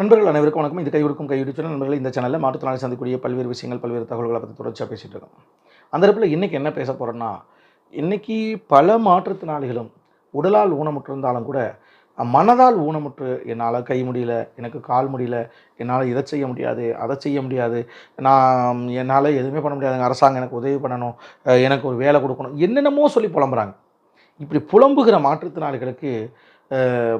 நண்பர்கள் அனைவருக்கும் வணக்கம். இது கைவிடுக்கும் கைவிடுச்சு நண்பர்கள் இந்த சேனலில் மாற்றுத்திறனாளி சந்திக்கக்கூடிய பல்வேறு விஷயங்கள் பல்வேறு தகவல்களை பற்றி தொடர்ச்சியாக பேசிகிட்டு இருக்கோம். அந்த இடத்துல இன்றைக்கி என்ன பேச போகிறோன்னா இன்றைக்கி பல மாற்றுத்திறனாளிகளும் உடலால் ஊனமுற்றிருந்தாலும் கூட மனதால் ஊனமுற்று என்னால் கை முடியல எனக்கு கால் முடியல என்னால் இதை செய்ய முடியாது அதை செய்ய முடியாது நான் என்னால் எதுவுமே பண்ண முடியாதுங்க அரசாங்கம் எனக்கு உதவி பண்ணணும் எனக்கு ஒரு வேலை கொடுக்கணும் என்னென்னமோ சொல்லி புலம்புறாங்க. இப்படி புலம்புகிற மாற்றுத்திறனாளிகளுக்கு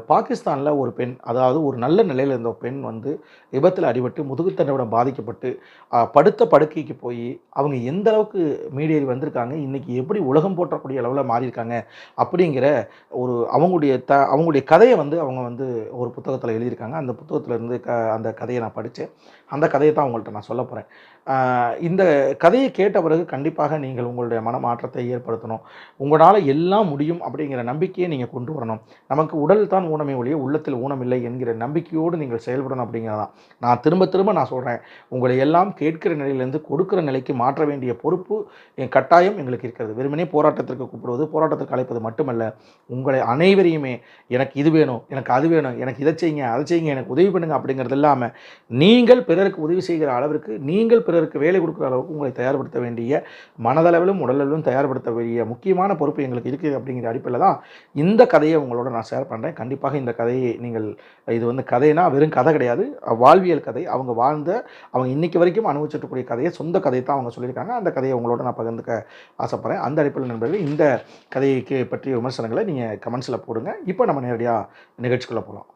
பாகிஸ்தானில் ஒரு பெண் அதாவது ஒரு நல்ல நிலையில் இருந்த பெண் வந்து விபத்தில் அடிபட்டு முதுகுத்தண்டவிடம் பாதிக்கப்பட்டு படுத்த படுக்கைக்கு போய் அவங்க எந்த அளவுக்கு மீடியேறி வந்திருக்காங்க இன்றைக்கி எப்படி உலகம் போற்றக்கூடிய அளவில் மாறியிருக்காங்க அப்படிங்கிற ஒரு அவங்களுடைய த அவங்களுடைய கதையை வந்து அவங்க வந்து ஒரு புத்தகத்தில் எழுதியிருக்காங்க. அந்த புத்தகத்தில் இருந்து க அந்த கதையை நான் படித்தேன் அந்த கதையை தான் அவங்கள்ட்ட நான் சொல்ல போகிறேன் இந்த கதையை கேட்ட பிறகு கண்டிப்பாக நீங்கள் உங்களுடைய மனமாற்றத்தை ஏற்படுத்தணும். உங்களால் எல்லாம் முடியும் அப்படிங்கிற நம்பிக்கையை நீங்கள் கொண்டு வரணும். நமக்கு உடல் தான் ஊனமே ஒழிய உள்ளத்தில் ஊனமில்லை என்கிற நம்பிக்கையோடு நீங்கள் செயல்படணும் அப்படிங்கிறதான். நான் திரும்ப திரும்ப நான் சொல்கிறேன் உங்களை எல்லாம் கேட்கிற நிலையிலேருந்து கொடுக்கிற நிலைக்கு மாற்ற வேண்டிய பொறுப்பு என் கட்டாயம் எங்களுக்கு இருக்கிறது. வெறுமனே போராட்டத்திற்கு கூப்பிடுவது போராட்டத்திற்கு அழைப்பது மட்டுமல்ல. உங்களை அனைவரையுமே எனக்கு இது வேணும் எனக்கு அது வேணும் எனக்கு இதை செய்யுங்க அதை செய்யுங்க எனக்கு உதவி பண்ணுங்க அப்படிங்கிறது இல்லாமல் நீங்கள் பிறருக்கு உதவி செய்கிற அளவிற்கு நீங்கள் பிறருக்கு வேலை கொடுக்குற அளவுக்கு உங்களை தயார்படுத்த வேண்டிய மனதளவிலும் உடலளவிலும் தயார்படுத்த வேண்டிய முக்கியமான பொறுப்பு எங்களுக்கு இருக்குது அப்படிங்கிற அடிப்படையில் தான் இந்த கதையை உங்களோட நான் ஷேர் பண்ணுறேன் கண்டிப்பாக இந்த கதையை நீங்கள் இது வந்து கதைனா வெறும் கதை கிடையாது. வாழ்வியல் கதை. அவங்க வாழ்ந்த அவங்க இன்றைக்கி வரைக்கும் அனுபவிச்சிருக்கக்கூடிய கதையை சொந்த கதையை தான் அவங்க சொல்லியிருக்காங்க. அந்த கதையை உங்களோட நான் பகிர்ந்துக்க ஆசைப்பட்றேன். அந்த அடிப்படையில் நண்பர்கள் இந்த கதைக்கு பற்றிய விமர்சனங்களை நீங்கள் கமெண்ட்ஸில் போடுங்க. இப்போ நம்ம நேரடியாக நிகழ்ச்சிக்குள்ளே போகலாம்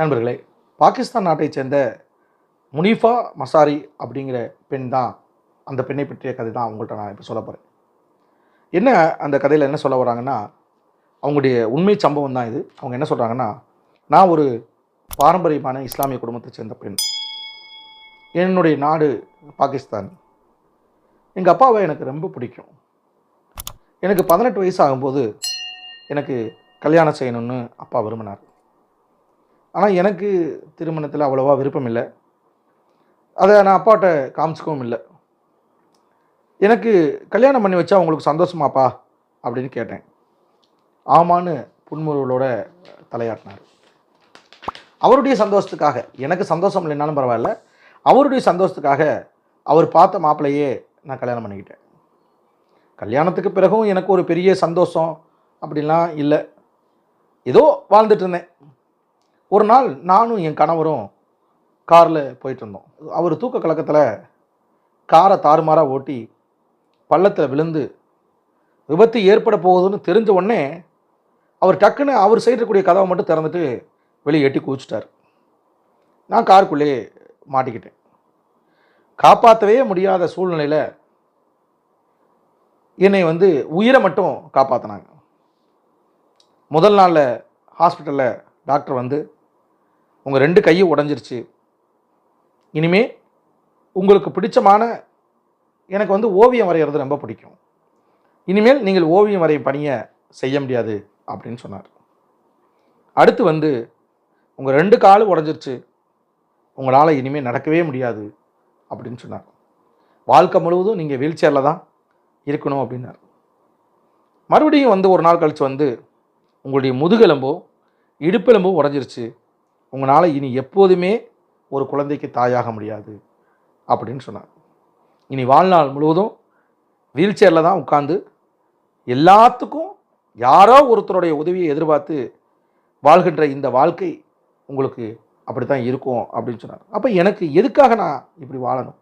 நண்பர்களே பாகிஸ்தான் நாட்டைச் சேர்ந்த முனிஃபா மசாரி அப்படிங்கிற பெண் தான் அந்த பெண்ணை பற்றிய கதை தான் அவங்கள்ட்ட நான் இப்போ சொல்ல போகிறேன் என்ன அந்த கதையில் என்ன சொல்ல வராங்கன்னா அவங்களுடைய உண்மை சம்பவம் தான் இது. அவங்க என்ன சொல்கிறாங்கன்னா நான் ஒரு பாரம்பரியமான இஸ்லாமிய குடும்பத்தை சேர்ந்த பெண். என்னுடைய நாடு பாகிஸ்தான். எங்கள் அப்பாவை எனக்கு ரொம்ப பிடிக்கும். எனக்கு பதினெட்டு வயசு ஆகும்போது எனக்கு கல்யாணம் செய்யணும்னு அப்பா விரும்பினார். ஆனால் எனக்கு திருமணத்தில் அவ்வளோவா விருப்பம் இல்லை. அதை நான் அப்பாட்ட காமிச்சிக்கவும் இல்லை. எனக்கு கல்யாணம் பண்ணி வச்சா உங்களுக்கு சந்தோஷமாப்பா? அப்படின்னு கேட்டேன். ஆமான்னு புன்முறுவலோட தலையாட்டினார். அவருடைய சந்தோஷத்துக்காக எனக்கு சந்தோஷம் இல்லைனாலும் பரவாயில்ல. அவருடைய சந்தோஷத்துக்காக அவர் பார்த்த மாப்பிள்ளையே நான் கல்யாணம் பண்ணிக்கிட்டேன். கல்யாணத்துக்கு பிறகும் எனக்கு ஒரு பெரிய சந்தோஷம் அப்படிலாம் இல்லை. ஏதோ வாழ்ந்துட்டு இருந்தேன். ஒரு நாள் நானும் என் கணவரும் காரில் போயிட்டு இருந்தோம். அவர் தூக்க கலக்கத்தில் காரை தாறுமாறாக ஓட்டி பள்ளத்தில் விழுந்து விபத்து ஏற்பட போகுதுன்னு தெரிஞ்ச உடனே அவர் டக்குன்னு அவர் சைடு இருக்கக்கூடிய கதவை மட்டும் திறந்துட்டு வெளியே எட்டி குதிச்சிட்டார். நான் காருக்குள்ளே மாட்டிக்கிட்டேன். காப்பாற்றவே முடியாத சூழ்நிலையில் என்னை வந்து உயிரை மட்டும் காப்பாற்றினாங்க முதல் நாளில் ஹாஸ்பிட்டலில் டாக்டர் வந்து உங்கள் ரெண்டு கையும் உடஞ்சிருச்சு. இனிமே உங்களுக்கு பிடிச்சமான எனக்கு வந்து ஓவியம் வரைகிறது ரொம்ப பிடிக்கும். இனிமேல் நீங்கள் ஓவியம் வரையும் பணியை செய்ய முடியாது அப்படின்னு சொன்னார். அடுத்து வந்து உங்கள் ரெண்டு காலும் உடஞ்சிருச்சு. உங்களால் இனிமேல் நடக்கவே முடியாது அப்படின்னு சொன்னார். வாழ்க்கை முழுவதும் நீங்கள் வீல் சேரில் தான் இருக்கணும் அப்படின்னார். மறுபடியும் வந்து ஒரு நாள் கழித்து வந்து உங்களுடைய முதுகெலும்போ இடுப்பெலும்போ உடஞ்சிருச்சு. உங்களால் இனி எப்போதுமே ஒரு குழந்தைக்கு தாயாக முடியாது அப்படின்னு சொன்னார். இனி வாழ்நாள் முழுவதும் வீல் சேரில் தான் உட்காந்து எல்லாத்துக்கும் யாரோ ஒருத்தருடைய உதவியை எதிர்பார்த்து வாழ்கின்ற இந்த வாழ்க்கை உங்களுக்கு அப்படி தான் இருக்கும் அப்படின்னு சொன்னார். அப்போ எனக்கு எதுக்காக நான் இப்படி வாழணும்?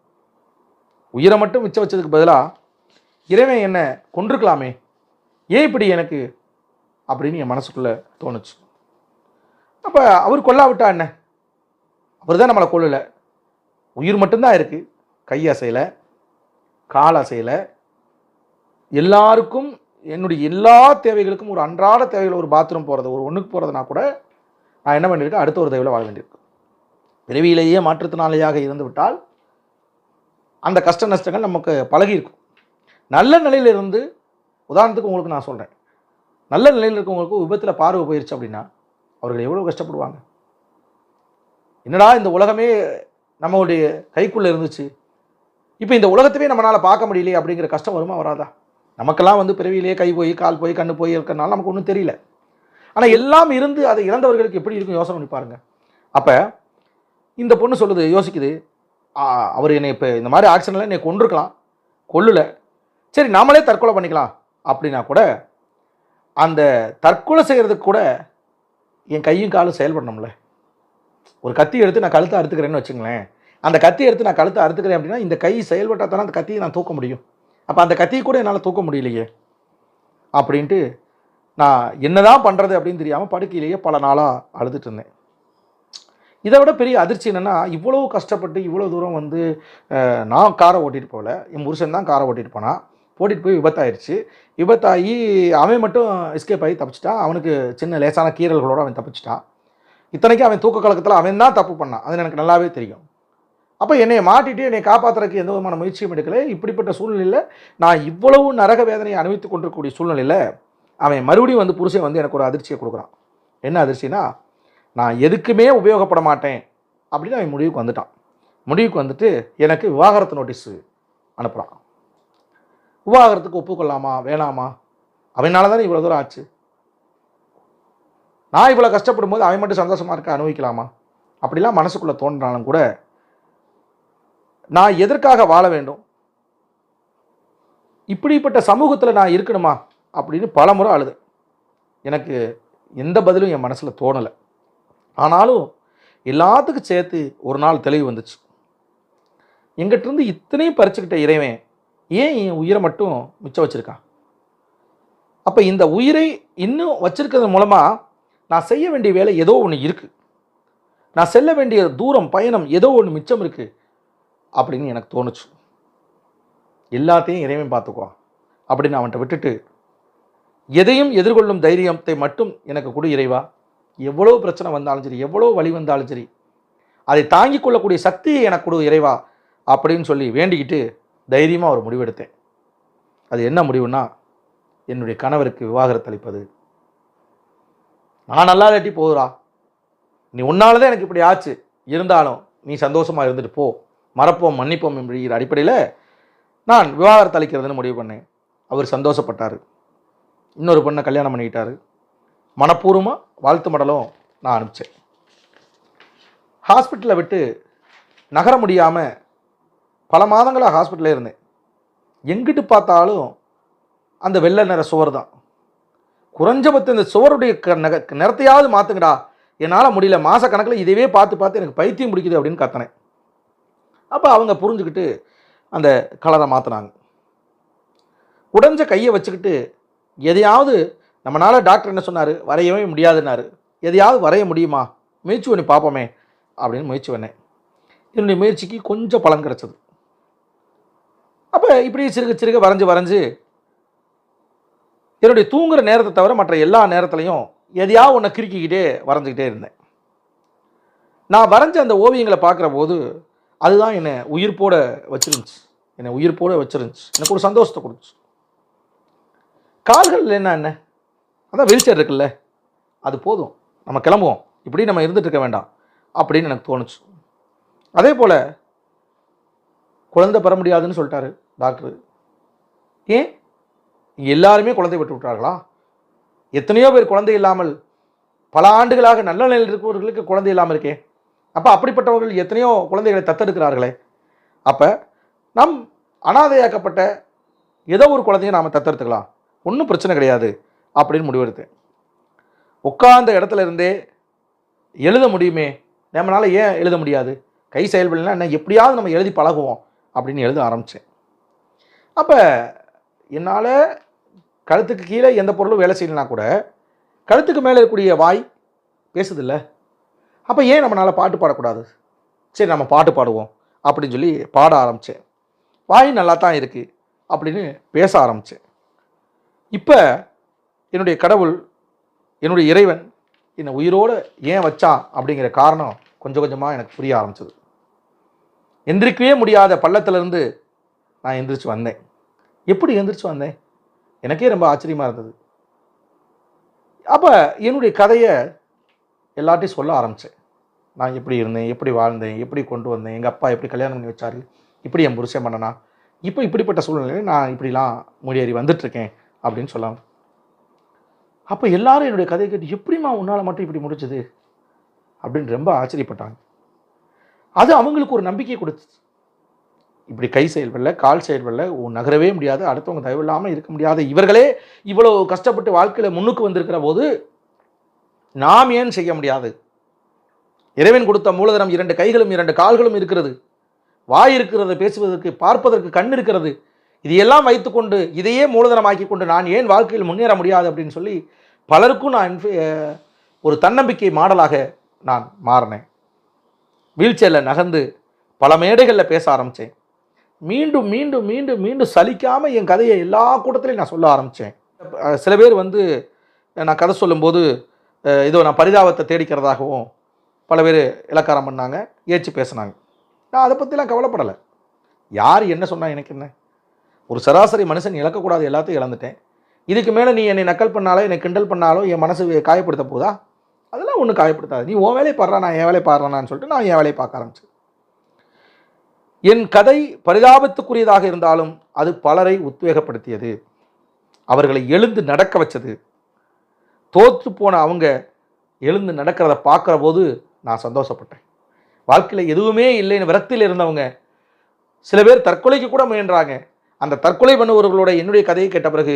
உயிரை மட்டும் மிச்சம் வச்சதுக்கு பதிலாக இறைவன் என்னை கொண்டிருக்கலாமே ஏன் இப்படி எனக்கு? அப்படின்னு என் மனசுக்குள்ளே தோணுச்சு. அப்போ அவர் கொல்லாவிட்டா என்ன? அவர் தான் நம்மளை கொல்லலை. உயிர் மட்டும்தான் இருக்குது கை அசையலை கால் அசையலை. எல்லாருக்கும் என்னுடைய எல்லா தேவைகளுக்கும் ஒரு அன்றாட தேவைகள் ஒரு பாத்ரூம் போகிறது ஒரு ஒன்றுக்கு போகிறதுனா கூட நான் என்ன பண்ணியிருக்கேன் அடுத்த ஒரு தேவையில் வாழ வேண்டியிருக்கு பிறவியிலேயே மாற்றுத்திறனாளியாக இருந்து விட்டால் அந்த கஷ்ட நஷ்டங்கள் நமக்கு பழகியிருக்கும் நல்ல நிலையிலிருந்து உதாரணத்துக்கு உங்களுக்கு நான் சொல்கிறேன் நல்ல நிலையில் இருக்கவங்களுக்கு விபத்தில் பார்வை போயிருச்சு அப்படின்னா அவர்கள் எவ்வளோ கஷ்டப்படுவாங்க? என்னடா இந்த உலகமே நம்மளுடைய கைக்குள்ளே இருந்துச்சு. இப்போ இந்த உலகத்தையே நம்மளால் பார்க்க முடியலையே அப்படிங்கிற கஷ்டம் வருமா வராதா? நமக்கெல்லாம் வந்து பிறவியிலேயே கை போய் கால் போய் கண்ணு போய் இருக்கிறனால நமக்கு ஒன்றும் தெரியல. ஆனால் எல்லாம் இருந்து அதை இறந்தவர்களுக்கு எப்படி இருக்கும் யோசனை பண்ணி பாருங்க. அப்போ இந்த பொண்ணு சொல்லுது யோசிக்குது அவர் என்னை இப்போ இந்த மாதிரி ஆக்சிடென்ட்ல என்னை கொண்டிருக்கலாம் கொல்லலை. சரி நாமளே தற்கொலை பண்ணிக்கலாம். அப்படின்னா கூட அந்த தற்கொலை செய்கிறதுக்கு கூட என் கையும் காலும் செயல்படணும்ல. ஒரு கத்தி எடுத்து நான் கழுத்தை அறுத்துக்கிறேன்னு வச்சுங்களேன். அந்த கத்தி எடுத்து நான் கழுத்தை அறுத்துக்கிறேன் அப்படின்னா இந்த கை செயல்பட்டால் தானே அந்த கத்தியை நான் தூக்க முடியும். அப்போ அந்த கத்தியை கூட என்னால் தூக்க முடியலையே. அப்படின்ட்டு நான் என்னதான் பண்ணுறது அப்படின்னு தெரியாமல் படுக்கையிலேயே பல நாளாக அழுதுட்டு இருந்தேன். இதை விட பெரிய அதிர்ச்சி என்னென்னா இவ்வளோ கஷ்டப்பட்டு இவ்வளோ தூரம் வந்து நான் காரை ஓட்டிட்டு போகல. என் புருஷன் தான் காரை ஓட்டிட்டு போனான். ஓட்டிட்டு போய் விபத்தாயிருச்சு. விபத்தாகி அவன் மட்டும் எஸ்கேப் ஆகி தப்பிச்சிட்டான் அவனுக்கு சின்ன லேசான கீறல்களோடு அவன் தப்பிச்சிட்டான் இத்தனைக்கும் அவன் தூக்க கலக்கத்தில் அவன் தான் தப்பு பண்ணான். அது எனக்கு நல்லாவே தெரியும். அப்போ என்னை மாட்டிட்டு என்னை காப்பாற்றுறதுக்கு எந்த விதமான முயற்சியும் எடுக்கலை. இப்படிப்பட்ட சூழ்நிலையில் நான் இவ்வளவு நரக வேதனையை அனுபவித்துக் கொண்டிருக்கக்கூடிய சூழ்நிலையில் அவன் மறுபடியும் வந்து புருஷன் வந்து எனக்கு ஒரு அதிர்ச்சியை கொடுக்குறான். என்ன அதிர்ச்சினா நான் எதுக்குமே உபயோகப்பட மாட்டேன் அப்படின்னு அவன் முடிவுக்கு வந்துட்டான். முடிவுக்கு வந்துட்டு எனக்கு விவாகரத்து நோட்டீஸு அனுப்புகிறான் விவாகரத்துக்கு ஒப்புக்கொள்ளாமா? வேணாமா? அவனால தானே இவ்வளோ தூரம் ஆச்சு? நான் இவ்வளோ கஷ்டப்படும் போது அவன் மட்டும் சந்தோஷமாக இருக்க அனுபவிக்கலாமா? அப்படிலாம் மனசுக்குள்ளே தோன்றினாலும் கூட நான் எதற்காக வாழ வேண்டும்? இப்படிப்பட்ட சமூகத்தில் நான் இருக்கணுமா? அப்படின்னு பலமுறை அழுது. எனக்கு எந்த பதிலும் என் மனசில் தோணலை. ஆனாலும் எல்லாத்துக்கும் சேர்த்து ஒரு நாள் தெளிவு வந்துச்சு. எங்கிட்டிருந்து இத்தனையும் பறிச்சுக்கிட்ட இறைவன் ஏன் என் உயிரை மட்டும் மிச்சம் வச்சுருக்கான் அப்போ இந்த உயிரை இன்னும் வச்சுருக்கிறது மூலமாக நான் செய்ய வேண்டிய வேலை ஏதோ ஒன்று இருக்குது நான் செல்ல வேண்டிய தூரம் பயணம் ஏதோ ஒன்று மிச்சம் இருக்குது அப்படின்னு எனக்கு தோணுச்சு. எல்லாத்தையும் இறைவன் பார்த்துக்குவான். அப்படின்னு அவன்கிட்ட விட்டுட்டு எதையும் எதிர்கொள்ளும் தைரியத்தை மட்டும் எனக்கு கொடு இறைவா. எவ்வளோ பிரச்சனை வந்தாலும் சரி எவ்வளோ வழி வந்தாலும் சரி அதை தாங்கிக் கொள்ளக்கூடிய சக்தியை எனக்கு கொடு இறைவா அப்படின்னு சொல்லி வேண்டிக்கிட்டு தைரியமாக ஒரு முடிவெடுத்தேன். அது என்ன முடிவுன்னா என்னுடைய கணவருக்கு விவாகரத்து அளிப்பது. நான் நல்லா இல்லாட்டி போகுறா நீ உன்னால தான் எனக்கு இப்படி ஆச்சு. இருந்தாலும் நீ சந்தோஷமாக இருந்துட்டு போ. மறப்போம் மன்னிப்போம் என்கிற அடிப்படையில் நான் விவாகரத்து அளிக்கிறதுன்னு முடிவு பண்ணேன். அவர் சந்தோஷப்பட்டார். இன்னொரு பொண்ணை கல்யாணம் பண்ணிக்கிட்டார். மனப்பூர்வமாக வாழ்த்து மடலும் நான் அனுப்பிச்சேன். ஹாஸ்பிட்டலை விட்டு நகர முடியாமல் பல மாதங்களாக ஹாஸ்பிட்டலில் இருந்தேன். எங்கிட்டு பார்த்தாலும் அந்த வெள்ளை நிற சுவர் தான். குறைஞ்சபட்சம் இந்த சுவருடைய க நிறத்தையாவது மாற்றுங்கடா என்னால் முடியல. மாதக்கணக்கில் இதையே பார்த்து பார்த்து எனக்கு பைத்தியம் பிடிக்குது அப்படின்னு கத்தினேன். அப்போ அவங்க புரிஞ்சுக்கிட்டு அந்த கலரை மாற்றினாங்க உடஞ்ச கையை வச்சுக்கிட்டு எதையாவது நம்மளால் டாக்டர் என்ன சொன்னார்? வரையவே முடியாதுன்னாரு. எதையாவது வரைய முடியுமா? முயற்சி பண்ணி பார்ப்போமே அப்படின்னு முயற்சி பண்ணேன். என்னுடைய முயற்சிக்கு கொஞ்சம் பலன் கிடச்சது. அப்போ இப்படி சிறுக சிறுக வரைஞ்சு வரைஞ்சு என்னுடைய தூங்குகிற நேரத்தை தவிர மற்ற எல்லா நேரத்துலையும் எதையாவது ஒன்றை கிறுக்கிக்கிட்டே வரைஞ்சிக்கிட்டே இருந்தேன். நான் வரைஞ்ச அந்த ஓவியங்களை பார்க்குற போது அதுதான் என்னை உயிர்ப்போட வச்சிருந்துச்சு. என்னை உயிர்ப்போட வச்சிருந்துச்சு. எனக்கு ஒரு சந்தோஷத்தை கொடுத்துச்சு. கால்கள் என்ன என்ன? அதான் வீல் சேர் இருக்குல்ல. அது போதும். நம்ம கிளம்புவோம். இப்படி நம்ம இருந்துகிட்டு இருக்க வேண்டாம். அப்படின்னு எனக்கு தோணுச்சு. அதே போல் குழந்தை பெற முடியாதுன்னு சொல்லிட்டாரு டாக்டர். ஏன்? எல்லாருமே குழந்தை பெற்று விட்டார்களா? எத்தனையோ பேர் குழந்தை இல்லாமல் பல ஆண்டுகளாக நல்ல நிலையில் இருக்கிறவர்களுக்கு குழந்தை இல்லாமல் இருக்கே. அப்போ அப்படிப்பட்டவர்கள் எத்தனையோ குழந்தைகளை தத்தெடுக்கிறார்களே. அப்போ நம் அனாதையாக்கப்பட்ட ஏதோ ஒரு குழந்தையை நாம் தத்தெடுத்துக்கலாம். ஒன்றும் பிரச்சனை கிடையாது அப்படின்னு முடிவெடுத்தேன். உட்கார்ந்த இடத்துல இருந்தே எழுத முடியுமே? நம்மளால் ஏன் எழுத முடியாது? கை செயல்படலாம் என்ன? எப்படியாவது நம்ம எழுதி பழகுவோம். அப்படின்னு எழுத ஆரம்பித்தேன் அப்போ என்னால் கழுத்துக்கு கீழே எந்த பொருளும் வேலை செய்யலைனா கூட கழுத்துக்கு மேலே இருக்கக்கூடிய வாய் பேசுதில்ல? அப்போ ஏன் நம்மளால் பாட்டு பாடக்கூடாது? சரி நம்ம பாட்டு பாடுவோம் அப்படின்னு சொல்லி பாட ஆரம்பித்தேன் வாய் நல்லா தான் இருக்குது அப்படின்னு பேச ஆரம்பித்தேன் இப்போ என்னுடைய கடவுள் என்னுடைய இறைவன் என்னை உயிரோடு ஏன் வச்சான் அப்படிங்கிற காரணம் கொஞ்சம் கொஞ்சமாக எனக்கு புரிய ஆரம்பிச்சது. எந்திரிக்கவே முடியாத பள்ளத்திலேருந்து நான் எந்திரிச்சு வந்தேன். எப்படி எந்திரிச்சு வந்தேன்? எனக்கே ரொம்ப ஆச்சரியமாக இருந்தது. அப்போ என்னுடைய கதையை எல்லார்ட்டையும் சொல்ல ஆரம்பித்தேன் நான் எப்படி இருந்தேன்? எப்படி வாழ்ந்தேன்? எப்படி கொண்டு வந்தேன்? எங்கள் அப்பா எப்படி கல்யாணம் பண்ணி வச்சார்? இப்படி என் புருஷன் பண்ணனா இப்போ இப்படிப்பட்ட சூழ்நிலையில் நான் இப்படிலாம் முன்னேறி வந்துட்டுருக்கேன் அப்படின்னு சொல்லலாம் அப்போ எல்லாரும் என்னுடைய கதையை கேட்டு எப்படிம்மா உன்னால் மட்டும் இப்படி முடிச்சது அப்படின்னு ரொம்ப ஆச்சரியப்பட்டாங்க. அது அவங்களுக்கு ஒரு நம்பிக்கை கொடுத்துச்சு. இப்படி கை செயல்படல கால் செயல்படல உன் நகரவே முடியாது அடுத்தவங்க தயவு இல்லாமல் இருக்க முடியாத இவர்களே இவ்வளோ கஷ்டப்பட்டு வாழ்க்கையில் முன்னுக்கு வந்திருக்கிற போது நாம் ஏன் செய்ய முடியாது? இறைவன் கொடுத்த மூலதனம் இரண்டு கைகளும் இரண்டு கால்களும் இருக்கிறது. வாய் இருக்கிறது பேசுவதற்கு பார்ப்பதற்கு கண் இருக்கிறது. இதையெல்லாம் வைத்துக்கொண்டு இதையே மூலதனமாக்கி கொண்டு நான் ஏன் வாழ்க்கையில் முன்னேற முடியாது அப்படின்னு சொல்லி பலருக்கும் நான் ஒரு தன்னம்பிக்கை மாடலாக நான் மாறினேன். வீல்சேரில் நகர்ந்து பல மேடைகளில் பேச ஆரம்பித்தேன் மீண்டும் மீண்டும் மீண்டும் மீண்டும் சலிக்காமல் என் கதையை எல்லா கூட்டத்திலையும் நான் சொல்ல ஆரம்பித்தேன் சில பேர் வந்து நான் கதை சொல்லும்போது இதோ நான் பரிதாபத்தை தேடிக்கிறதாகவும் பல பேர் இலக்காரம் பண்ணாங்க ஏச்சு பேசினாங்க. நான் அதை பற்றிலாம் கவலைப்படலை. யார் என்ன சொன்னால் எனக்கு என்ன? ஒரு சராசரி மனுஷன் இழக்கக்கூடாது எல்லாத்தையும் இழந்துட்டேன். இதுக்கு மேலே நீ என்னை நக்கல் பண்ணாலோ என்னை கிண்டல் பண்ணாலோ என் மனசு காயப்படுத்த போதா? அதெல்லாம் ஒன்றும் காயப்படுத்தாது. நீ உன் வேலையை பாடுறா நான் என் வேலையை பாடுறேனான்னு சொல்லிட்டு நான் என் வேலையை பார்க்க ஆரம்பிச்சேன். என் கதை பரிதாபத்துக்குரியதாக இருந்தாலும் அது பலரை உத்வேகப்படுத்தியது. அவர்களை எழுந்து நடக்க வச்சது. தோற்று போன அவங்க எழுந்து நடக்கிறத பார்க்குற போது நான் சந்தோஷப்பட்டேன். வாழ்க்கையில் எதுவுமே இல்லைன்னு விரக்தியில் இருந்தவங்க சில பேர் தற்கொலைக்கு கூட முயன்றாங்க. அந்த தற்கொலை பண்ணுவவர்களோட என்னுடைய கதையை கேட்ட பிறகு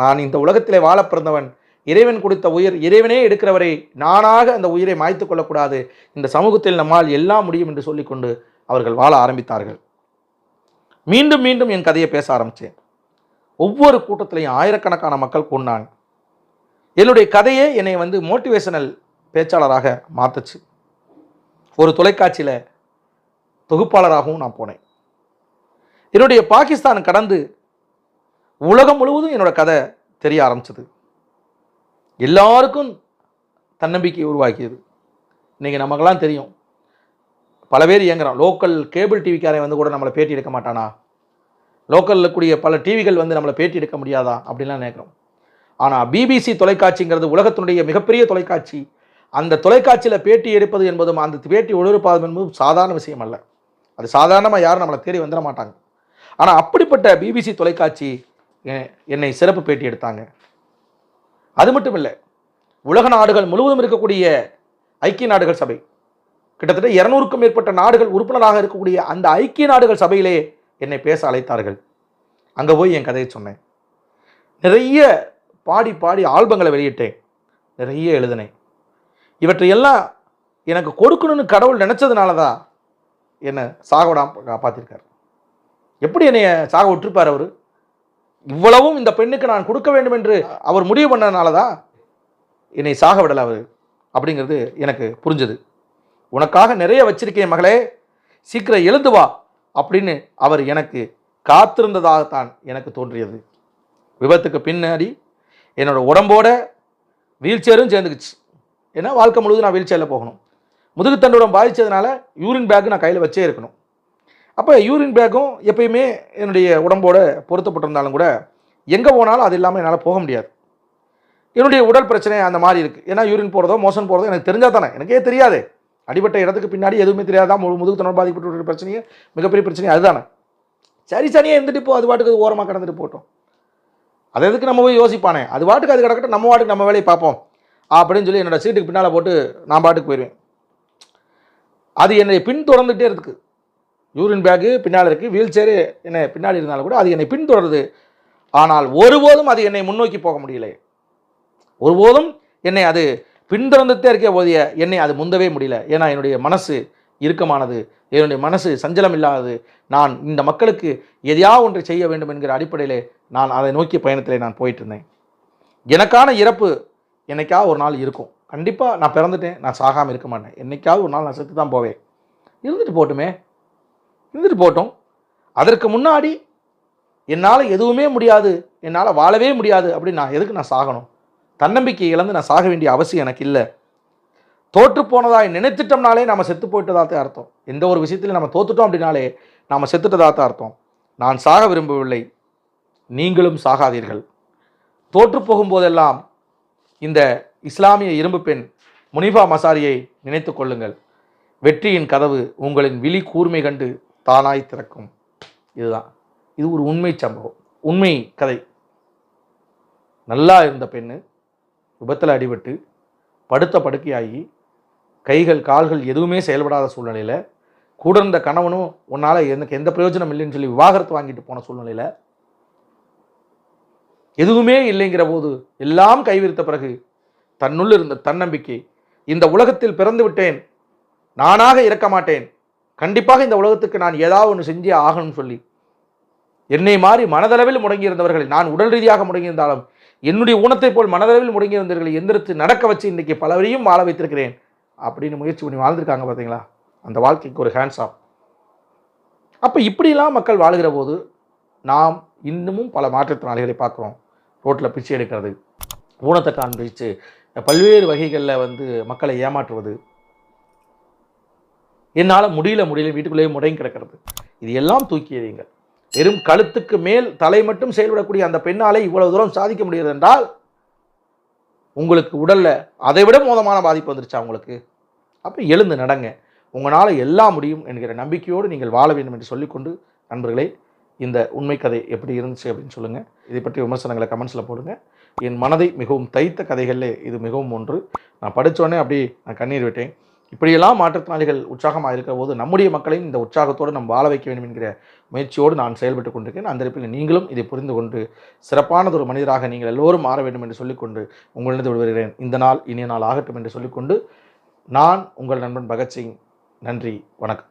நான் இந்த உலகத்திலே வாழ பிறந்தவன் இறைவன் கொடுத்த உயிர் இறைவனே எடுக்கிறவரை நானாக அந்த உயிரை மாய்த்து கொள்ளக்கூடாது. இந்த சமூகத்தில் நம்மால் எல்லாம் முடியும் என்று சொல்லிக்கொண்டு அவர்கள் வாழ ஆரம்பித்தார்கள். மீண்டும் மீண்டும் என் கதையை பேச ஆரம்பித்தேன். ஒவ்வொரு கூட்டத்திலையும் ஆயிரக்கணக்கான மக்கள் கொண்டாங்க என்னுடைய கதையே என்னை வந்து மோட்டிவேஷனல் பேச்சாளராக மாற்றுச்சு ஒரு தொலைக்காட்சியில் தொகுப்பாளராகவும் நான் போனேன். என்னுடைய பாகிஸ்தான் கடந்து உலகம் முழுவதும் என்னோடய கதை தெரிய ஆரம்பிச்சது. எல்லாருக்கும் தன்னம்பிக்கை உருவாக்கியது. இன்றைக்கி நமக்கெல்லாம் தெரியும். பல பேர் இயங்குறான். லோக்கல் கேபிள் டிவிக்காரன் வந்து கூட நம்மளை பேட்டி எடுக்க மாட்டானா? லோக்கலில் கூடிய பல டிவிகள் வந்து நம்மளை பேட்டி எடுக்க முடியாதா? அப்படின்லாம் நினைக்கிறோம் ஆனால் பிபிசி தொலைக்காட்சிங்கிறது உலகத்தினுடைய மிகப்பெரிய தொலைக்காட்சி. அந்த தொலைக்காட்சியில் பேட்டி எடுப்பது என்பதும் அந்த பேட்டி ஒளிபரப்பாதும் என்பதும் சாதாரண விஷயம் அல்ல. அது சாதாரணமாக யாரும் நம்மளை தேடி வந்துட மாட்டாங்க. ஆனால் அப்படிப்பட்ட பிபிசி தொலைக்காட்சி என்னை சிறப்பு பேட்டி எடுத்தாங்க. அது மட்டும் இல்லை உலக நாடுகள் முழுவதும் இருக்கக்கூடிய ஐக்கிய நாடுகள் சபை. கிட்டத்தட்ட இருநூறுக்கும் மேற்பட்ட நாடுகள் உறுப்பினராக இருக்கக்கூடிய அந்த ஐக்கிய நாடுகள் சபையிலே என்னை பேச அழைத்தார்கள். அங்கே போய் என் கதையை சொன்னேன். நிறைய பாடி பாடி ஆல்பங்களை வெளியிட்டேன். நிறைய எழுதினேன். இவற்றையெல்லாம் எனக்கு கொடுக்கணும்னு கடவுள் நினச்சதுனால தான் என்னை சாக காப்பாற்றிருக்கார் எப்படி என்னைய சாக விட்டுருப்பார் அவர்? இவ்வளவும் இந்த பெண்ணுக்கு நான் கொடுக்க வேண்டும் என்று அவர் முடிவு பண்ணதுனால தான் என்னை சாக விடலை அவர் அப்படிங்கிறது எனக்கு புரிஞ்சது. உனக்காக நிறைய வச்சிருக்கேன் மகளே சீக்கிரம் எழுந்து வா அப்படின்னு அவர் எனக்கு காத்திருந்ததாகத்தான் எனக்கு தோன்றியது. விபத்துக்கு பின்னாடி என்னோட உடம்போட வீல் சேரும் சேர்ந்துக்குச்சு. ஏன்னா வாழ்க்கை முழுவதும் நான் வீல் சேரில் போகணும். முதுகுத்தண்டோடம் பாதித்ததுனால யூரின் பேக் நான் கையில் வச்சே இருக்கணும். அப்போ யூரின் பேக்கும் எப்பயுமே என்னுடைய உடம்போட பொருத்தப்பட்டிருந்தாலும் கூட எங்கே போனாலும் அது இல்லாமல் என்னால் போக முடியாது. என்னுடைய உடல் பிரச்சனை அந்த மாதிரி இருக்குது ஏன்னா யூரின் போகிறதோ மோசன் போகிறதோ எனக்கு தெரிஞ்சால் தானே. எனக்கே தெரியாது. அடிபட்ட இடத்துக்கு பின்னாடி எதுவுமே தெரியாதான் முழு முதுகு தொடர் பாதிக்கப்பட்ட பிரச்சனையே மிகப்பெரிய பிரச்சனை அதுதானே சரி சனியாக இருந்துட்டு போ அது பாட்டுக்கு அது ஓரமாக கடந்துட்டு போட்டோம் அது எதுக்கு நம்ம போய் யோசிப்பானே? அது பாட்டுக்கு அது கிடக்கட்டும் நம்ம பாட்டுக்கு நம்ம வேலையை பார்ப்போம். அப்படின்னு சொல்லி என்னோடய சீட்டுக்கு பின்னால் போட்டு நான் பாட்டுக்கு போயிடுவேன் அது என்னை பின்தொடர்ந்துகிட்டே இருக்குது யூரின் பேக்கு பின்னால் இருக்குது வீல் சேரு என்னை பின்னாடி இருந்தாலும் கூட அது என்னை பின்தொடருது. ஆனால் ஒருபோதும் அது என்னை முன்னோக்கி போக முடியல. ஒருபோதும் என்னை அது பின்தொடர்ந்துட்டே இருக்க போதிய என்னை அது முந்தவே முடியல. ஏன்னா என்னுடைய மனசு இறுக்கமானது. என்னுடைய மனசு சஞ்சலம் இல்லாதது. நான் இந்த மக்களுக்கு எதையா ஒன்று செய்ய வேண்டும் என்கிற அடிப்படையிலே நான் அதை நோக்கிய பயணத்தில் நான் போயிட்டு இருந்தேன் எனக்கான இறப்பு என்னைக்காவது ஒரு நாள் இருக்கும். கண்டிப்பாக நான் பிறந்துட்டேன். நான் சாகாமல் இருக்க மாட்டேன். என்னைக்காவது ஒரு நாள் நான் செத்து தான் போவேன். இருந்துட்டு போட்டுமே. இருந்துட்டு போட்டோம். அதற்கு முன்னாடி என்னால் எதுவுமே முடியாது என்னால் வாழவே முடியாது அப்படின்னு நான் எதுக்கு நான் சாகணும்? தன்னம்பிக்கை இழந்து நான் சாக வேண்டிய அவசியம் எனக்கு இல்லை. தோற்று போனதாய் நினைத்துட்டோம்னாலே நம்ம செத்து போயிட்டதாக தான் அர்த்தம். எந்த ஒரு விஷயத்திலையும் நம்ம தோத்துட்டோம் அப்படின்னாலே நாம் செத்துட்டதா தான் அர்த்தம். நான் சாக விரும்பவில்லை. நீங்களும் சாகாதீர்கள். தோற்று போகும்போதெல்லாம் இந்த இஸ்லாமிய இரும்பு பெண் முனிஃபா மசாரியை நினைத்து கொள்ளுங்கள். வெற்றியின் கதவு உங்களின் விழி கூர்மை கண்டு தானாய் திறக்கும். இதுதான். இது ஒரு உண்மை சம்பவம். உண்மை கதை. நல்லா இருந்த பெண்ணு விபத்தில் அடிபட்டு படுத்த படுக்கையாகி கைகள் கால்கள் எதுவுமே செயல்படாத சூழ்நிலையில் கூட இருந்த கணவனும் உன்னால் எனக்கு எந்த பிரயோஜனம் இல்லைன்னு சொல்லி விவாகரத்து வாங்கிட்டு போன சூழ்நிலையில் எதுவுமே இல்லைங்கிற போது எல்லாம் கைவிரித்த பிறகு தன்னுள் இருந்த தன்னம்பிக்கை இந்த உலகத்தில் பிறந்து விட்டேன் நானாக இருக்க மாட்டேன் கண்டிப்பாக இந்த உலகத்துக்கு நான் ஏதாவது ஒன்று செஞ்சே ஆகணும்னு சொல்லி. என்னை மாறி மனதளவில் முடங்கியிருந்தவர்கள் நான் உடல் ரீதியாக முடங்கியிருந்தாலும் என்னுடைய ஊனத்தை போல் மனதளவில் முடங்கியிருந்தவர்களை எந்திரித்து நடக்க வச்சு இன்றைக்கி பலவரையும் வாழ வைத்திருக்கிறேன் அப்படின்னு முயற்சி பண்ணி வாழ்ந்திருக்காங்க பார்த்தீங்களா அந்த வாழ்க்கைக்கு ஒரு ஹேண்ட்ஸ் ஆஃப் அப்போ இப்படிலாம் மக்கள் வாழ்கிற போது நாம் இன்னமும் பல மாற்றுத்திறனாளிகளை பார்க்குறோம். ரோட்டில் பிச்சை எடுக்கிறது ஊனத்தை காண்பிச்சு பல்வேறு வகைகளில் வந்து மக்களை ஏமாற்றுவது என்னால் முடியல முடியல வீட்டுக்குள்ளேயே முடங்கி கிடக்கிறது. இது எல்லாம் தூக்கி எறியுங்கள் வெறும் கழுத்துக்கு மேல் தலை மட்டும் செயல்படக்கூடிய அந்த பெண்ணாலே இவ்வளவு தூரம் சாதிக்க முடிகிறது என்றால் உங்களுக்கு உடல்ல அதை விட மோதமான பாதிப்பு வந்துருச்சா உங்களுக்கு? அப்போ எழுந்து நடங்க. உங்களால் எல்லாம் முடியும் என்கிற நம்பிக்கையோடு நீங்கள் வாழ வேண்டும் என்று சொல்லிக்கொண்டு நண்பர்களே இந்த உண்மை கதை எப்படி இருந்துச்சு அப்படின்னு சொல்லுங்கள் இதை பற்றி விமர்சனங்களை கமெண்ட்ஸில் போடுங்க. என் மனதை மிகவும் தைத்த கதைகளில் இது மிகவும் ஒன்று. நான் படித்தோடனே அப்படி நான் கண்ணீர் விட்டேன். இப்படியெல்லாம் மாற்றுத்திறனாளிகள் உற்சாகமாக இருக்கிற போது நம்முடைய மக்களையும் இந்த உற்சாகத்தோடு நம்ம வாழ வைக்க வேண்டும் என்கிற முயற்சியோடு நான் செயல்பட்டு கொண்டிருக்கேன் அந்த இருப்பில் நீங்களும் இதை புரிந்து கொண்டு சிறப்பானதொரு மனிதராக நீங்கள் எல்லோரும் மாற வேண்டும் என்று சொல்லிக்கொண்டு உங்களிடம் விடுகிறேன் இந்த நாள் இனிய நாள் ஆகட்டும் என்று சொல்லிக்கொண்டு நான் உங்கள் நண்பன் பகத்சிங். நன்றி. வணக்கம்.